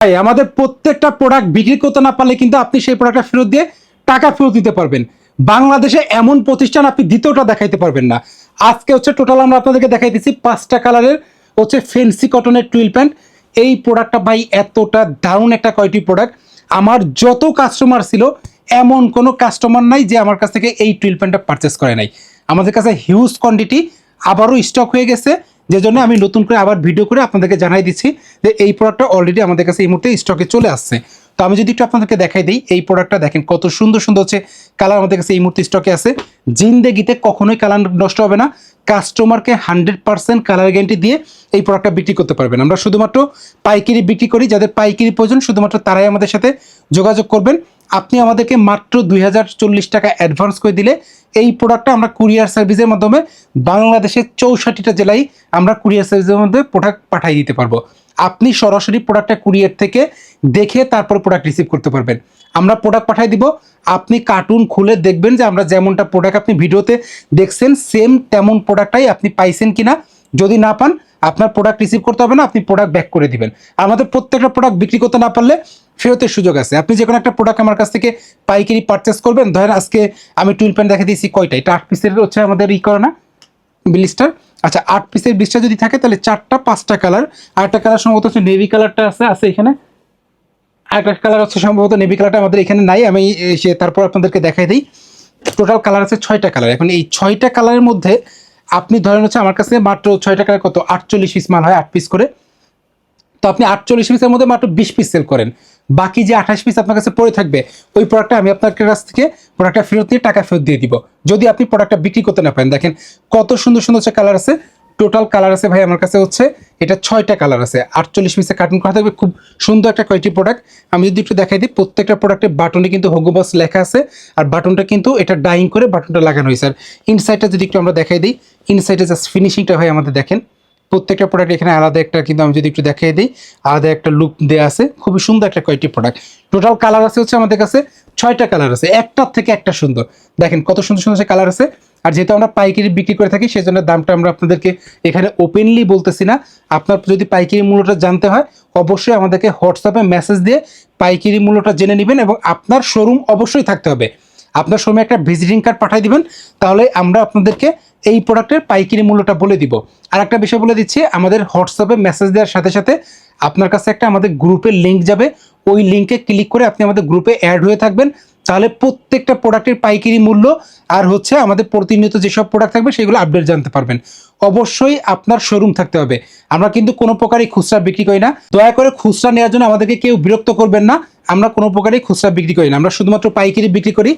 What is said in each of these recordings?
ভাই, আমাদের প্রত্যেকটা প্রোডাক্ট বিক্রি করতে না পারলে কিন্তু আপনি সেই প্রোডাক্টটা ফেরত দিয়ে টাকা ফেরত দিতে পারবেন। বাংলাদেশে এমন প্রতিষ্ঠান আপনি দ্বিতীয়টা দেখাইতে পারবেন না। আজকে হচ্ছে টোটাল আমরা আপনাদেরকে দেখাইতেছি পাঁচটা কালারের হচ্ছে ফেন্সি কটনের টুইল প্যান্ট এই প্রোডাক্টটা ভাই এতটা দারুণ একটা কয়টি প্রোডাক্ট আমার যত কাস্টমার ছিল, এমন কোনো কাস্টমার নাই যে আমার কাছ থেকে এই টুইল প্যান্টটা পারচেস করে নাই। আমাদের কাছে হিউজ কোয়ান্টিটি আবারও স্টক হয়ে গেছে। যে জন্য আমি নতুন করে আবার ভিডিও করে আপনাদেরকে জানাই দিচ্ছি যে এই প্রোডাক্টটা অলরেডি আমাদের কাছে এই মুহূর্তে স্টকে চলে আসছে। তো আমি যদি একটু আপনাদেরকে দেখাই দিই, এই প্রোডাক্টটা দেখেন কত সুন্দর সুন্দর হচ্ছে কালার আমাদের কাছে এই মুহূর্তে স্টকে আছে। জিন্দেগিতে কখনোই কালার নষ্ট হবে না। কাস্টমারকে হান্ড্রেড পার্সেন্ট কালার গ্যারান্টি দিয়ে এই প্রোডাক্টটা বিক্রি করতে পারবেন। আমরা শুধুমাত্র পাইকারি বিক্রি করি, যাদের পাইকারি প্রয়োজন, শুধুমাত্র তারাই আমাদের সাথে যোগাযোগ করবেন। আপনি আমাদেরকে মাত্র দুই হাজার চল্লিশ টাকা অ্যাডভান্স করে দিলে এই প্রোডাক্টটা আমরা কুরিয়ার সার্ভিসের মাধ্যমে বাংলাদেশের চৌষট্টিটা জেলায় আমরা কুরিয়ার সার্ভিসের মধ্যে প্রোডাক্ট পাঠিয়ে দিতে পারব। আপনি সরাসরি প্রোডাক্টটা কুরিয়ার থেকে দেখে তারপর প্রোডাক্ট রিসিভ করতে পারবেন। আমরা প্রোডাক্ট পাঠিয়ে দিব, আপনি কার্টুন খুলে দেখবেন যে আমরা যেমনটা প্রোডাক্ট আপনি ভিডিওতে দেখছেন সেম তেমন প্রোডাক্টটাই আপনি পাইছেন কিনা। যদি না পান, আপনার প্রোডাক্ট রিসিভ করতে হবে না, আপনি প্রোডাক্ট ব্যাক করে দিবেন। আমাদের প্রত্যেকটা প্রোডাক্ট বিক্রি করতে না পারলে ফেরতের সুযোগ আছে। আপনি যে কোনো একটা প্রোডাক্ট আমার কাছ থেকে পাইকারি পারচেস করবেন। ধরেন আজকে আমি টুইল প্যান্ট দেখে দিয়েছি কয়টা? এটা আট পিসের হচ্ছে আমাদের ই করে না ব্লিস্টার আচ্ছা আট পিসের ব্লিস্টার যদি থাকে, তাহলে চারটা, পাঁচটা কালার আর একটা কালার সম্ভবত হচ্ছে নেভি কালারটা আছে আছে এখানে। আরেকটা কালার হচ্ছে সম্ভবত নেভি কালারটা আমাদের এখানে নাই। আমি সে, তারপর আপনাদেরকে দেখাই দিই। টোটাল কালার আছে ছয়টা কালার এখন এই ছয়টা কালারের মধ্যে আপনি ধরেন হচ্ছে আমার কাছে মাত্র ছয় টাকার কত? আটচল্লিশ পিস মাল হয়, আট পিস করে। তো আপনি আটচল্লিশ পিসের মধ্যে মাত্র বিশ পিস সেল করেন। বাকি যে আঠাশ পিস আপনার কাছে পড়ে থাকবে, ওই প্রোডাক্টটা আমি আপনার কাছ থেকে প্রোডাক্টটা ফেরত দিয়ে টাকা ফেরত দিয়ে দিব। যদি আপনি প্রোডাক্টটা বিক্রি করতে না পারেন, দেখেন কত সুন্দর সুন্দর হচ্ছে কালার আছে টোটাল কালার আছে ভাই, আমার কাছে হচ্ছে এটা ছয়টা কালার আছে। আটচল্লিশ পিসে কার্টুন করা থাকবে, খুব সুন্দর একটা কয়েকটি প্রোডাক্ট আমি যদি একটু দেখাই দিই, প্রত্যেকটা প্রোডাক্টের বাটনে কিন্তু হোগোবস লেখা আছে, আর বাটনটা কিন্তু এটা ডাইং করে বাটনটা লাগানো হয়েছে। আর ইনসাইডটা যদি একটু আমরা দেখাই দিই ইনসাইডে জাস্ট ফিনিশিংটা হয় আমাদের দেখেন। প্রত্যেকটা প্রোডাক্ট এখানে আলাদা একটা কিন্তু আমি যদি একটু দেখিয়ে দিই, আলাদা একটা লুক দেওয়া আছে, খুবই সুন্দর একটা কয়েকটি প্রোডাক্ট টোটাল কালার আছে হচ্ছে আমাদের কাছে ছয়টা কালার আছে একটার থেকে একটা সুন্দর। দেখেন কত সুন্দর সুন্দর কালার আছে। আর যেহেতু আমরা পাইকারি বিক্রি করে থাকি, সেজন্য দামটা আমরা আপনাদেরকে এখানে ওপেনলি বলতেছি না। আপনার যদি পাইকারি মূল্যটা জানতে হয়, অবশ্যই আমাদেরকে হোয়াটসঅ্যাপে মেসেজ দিয়ে পাইকারি মূল্যটা জেনে নেবেন এবং আপনার শোরুম অবশ্যই থাকতে হবে। আপনার শোরুমে একটা ভিজিটিং কার্ড পাঠিয়ে দিবেন, তাহলে আমরা আপনাদেরকে এই প্রোডাক্টের পাইকারি মূল্যটা বলে দিব। আর একটা বিষয় বলে দিচ্ছি, আমাদের হোয়াটসঅ্যাপে মেসেজ দেওয়ার সাথে সাথে আপনার কাছে একটা আমাদের গ্রুপের লিঙ্ক যাবে। ওই লিঙ্কে ক্লিক করে আপনি আমাদের গ্রুপে অ্যাড হয়ে থাকবেন। তাহলে প্রত্যেকটা প্রোডাক্টের পাইকারি মূল্য আর হচ্ছে আমাদের প্রতিনিয়ত যেসব প্রোডাক্ট থাকবে সেগুলো আপডেট জানতে পারবেন। অবশ্যই আপনার শোরুম থাকতে হবে। আমরা কিন্তু কোনো প্রকারই খুচরা বিক্রি করি না। দয়া করে খুচরা নেওয়ার জন্য আমাদেরকে কেউ বিরক্ত করবেন না। আমরা কোনো প্রকারই খুচরা বিক্রি করি না। আমরা শুধুমাত্র পাইকারি বিক্রি করি।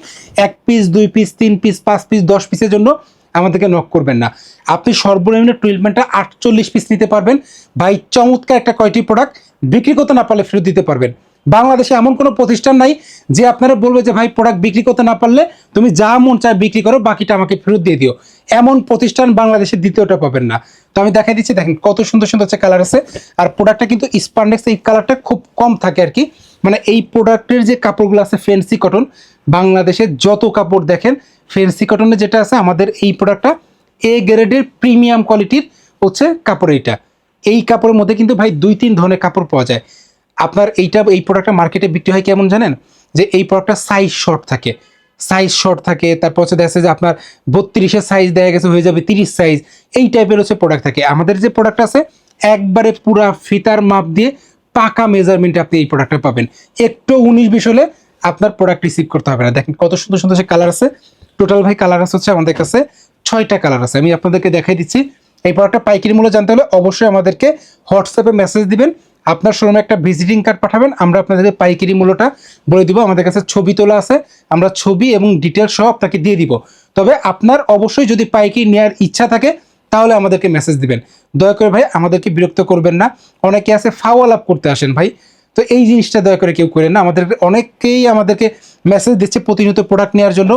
এক পিস দুই পিস তিন পিস পাঁচ পিস দশ পিসের জন্য আমাদেরকে নক করবেন না। আপনি সর্বনিম্ন টুয়েলভমেন্টটা আটচল্লিশ পিস নিতে পারবেন। ভাই, চমৎকার একটা কয়টি প্রোডাক্ট বিক্রি করতে না পারলে ফেরত দিতে পারবেন। বাংলাদেশে এমন কোনো প্রতিষ্ঠান নাই যে আপনারা বলবে যে, ভাই প্রোডাক্ট বিক্রি করতে না পারলে তুমি যা মন চায় বিক্রি করো, বাকিটা আমাকে ফেরত দিয়ে দিও। এমন প্রতিষ্ঠান বাংলাদেশে দ্বিতীয়টা পাবেন না। তো আমি দেখাই দিচ্ছি, দেখেন কত সুন্দর সুন্দর হচ্ছে কালার আছে। আর প্রোডাক্টটা কিন্তু স্পান্ডেক্স এই কালারটা খুব কম থাকে আর কি। মানে এই প্রোডাক্টের যে কাপড়গুলো আছে ফেন্সি কটন বাংলাদেশের যত কাপড় দেখেন ফেন্সি কটনের যেটা আছে, আমাদের এই প্রোডাক্টটা এ গ্রেডের প্রিমিয়াম কোয়ালিটির হচ্ছে কাপড় এইটা এই কাপড়ের মধ্যে কিন্তু ভাই দুই তিন ধরনের কাপড় পাওয়া যায়। আপনার এইটা, এই প্রোডাক্টটা মার্কেটে বিক্রি হয় কেমন জানেন? যে এই প্রোডাক্টটা সাইজ শর্ট থাকে। সাইজ শর্ট থাকে, তারপর হচ্ছে দেখা যাচ্ছে যে আপনার বত্রিশের সাইজ দেওয়া গেছে, হয়ে যাবে তিরিশ সাইজ এই টাইপের হচ্ছে প্রোডাক্ট থাকে। আমাদের যে প্রোডাক্ট আছে, একবারে পুরা ফিতার মাপ দিয়ে পাকা মেজারমেন্টে আপনি এই প্রোডাক্টটা পাবেন। একটু উনিশ বিশ হলে আপনার প্রোডাক্ট রিসিভ করতে হবে না। দেখেন কত সুন্দর সুন্দর সে কালার আছে। টোটাল ভাই কালার আছে হচ্ছে আমাদের কাছে ছয়টা কালার আছে। আমি আপনাদেরকে দেখাই দিচ্ছি। এই প্রোডাক্টটা পাইকারি মূল্য জানতে হলে অবশ্যই আমাদেরকে হোয়াটসঅ্যাপে মেসেজ দিবেন। আপনার শোরুমে একটা ভিজিটিং কার্ড পাঠাবেন, আমরা আপনাদেরকে পাইকারি মূল্যটা বলে দিব, আমাদের কাছে ছবি তোলা আছে, আমরা ছবি এবং ডিটেলস সহ আপনাকে দিয়ে দিব। তবে আপনার অবশ্যই যদি পাইকারি নেওয়ার ইচ্ছা থাকে, তাহলে আমাদেরকে মেসেজ দিবেন। দয়া করে ভাই, আমাদেরকে বিরক্ত করবেন না। অনেকে আছে ফাওয়াল আপ করতে আসেন ভাই। তো এই জিনিসটা দয়া করে কেউ করেন না। আমাদের অনেকেই আমাদেরকে মেসেজ দিচ্ছে প্রতিনিয়ত প্রোডাক্ট নেওয়ার জন্য।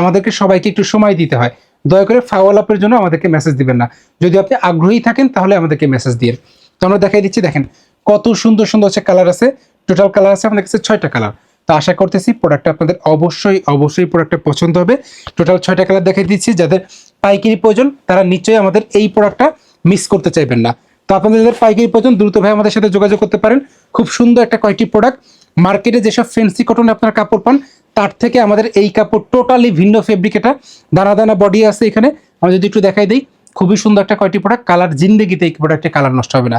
আমাদেরকে সবাইকে একটু সময় দিতে হয়। দয়া করে ফাওয়াল আপের জন্য আমাদেরকে মেসেজ দিবেন না। যদি আপনি আগ্রহী থাকেন, তাহলে আমাদেরকে মেসেজ দিয়ে তো আমরা দেখাই দিচ্ছি, দেখেন। কত সুন্দর সুন্দর হচ্ছে কালার আছে। টোটাল কালার আছে আমাদের কাছে ছয়টা কালার তো আশা করতেছি প্রোডাক্টটা আপনাদের অবশ্যই অবশ্যই প্রোডাক্টটা পছন্দ হবে। টোটাল ছয়টা কালার দেখাই দিচ্ছি, যাদের পাইকারি প্রয়োজন, তারা নিশ্চয়ই আমাদের এই প্রোডাক্টটা মিস করতে চাইবেন না। তো আপনাদের যাদের পাইকারি প্রয়োজন, দ্রুত ভাই আমাদের সাথে যোগাযোগ করতে পারেন। খুব সুন্দর একটা কয়েকটি প্রোডাক্ট মার্কেটে যেসব ফেন্সি কটনে আপনার কাপড় পান, তার থেকে আমাদের এই কাপড় টোটালি ভিন্ন ফেব্রিক এটা দানা দানা বডি আছে এখানে। আমি যদি একটু দেখাই দিই। খুবই সুন্দর একটা কয়টি প্রোডাক্ট কালার জিন্দেগিতে এই প্রোডাক্টের কালার নষ্ট হবে না।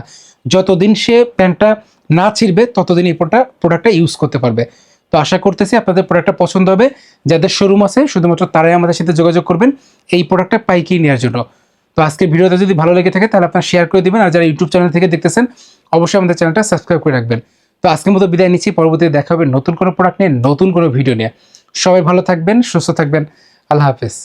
যতদিন সে প্যান্টটা না ছিঁড়বে, ততদিন এই প্রোডাক্ট প্রোডাক্টটা ইউজ করতে পারবে। তো আশা করতেছি আপনাদের প্রোডাক্টটা পছন্দ হবে। যাদের শোরুম আছে, শুধুমাত্র তারাই আমাদের সাথে যোগাযোগ করবেন এই প্রোডাক্টটা পাইকারি নেওয়ার জন্য। তো আজকের ভিডিওটা যদি ভালো লেগে থাকে, তাহলে আপনারা শেয়ার করে দিবেন। আর যারা ইউটিউব চ্যানেল থেকে দেখতেছেন, অবশ্যই আমাদের চ্যানেলটা সাবস্ক্রাইব করে রাখবেন। তো আজকের মতো বিদায় নিচ্ছি। পরবর্তীতে দেখা হবে নতুন কোনো প্রোডাক্ট নিয়ে, নতুন কোনো ভিডিও নিয়ে। সবাই ভালো থাকবেন, সুস্থ থাকবেন। আল্লাহ হাফেজ।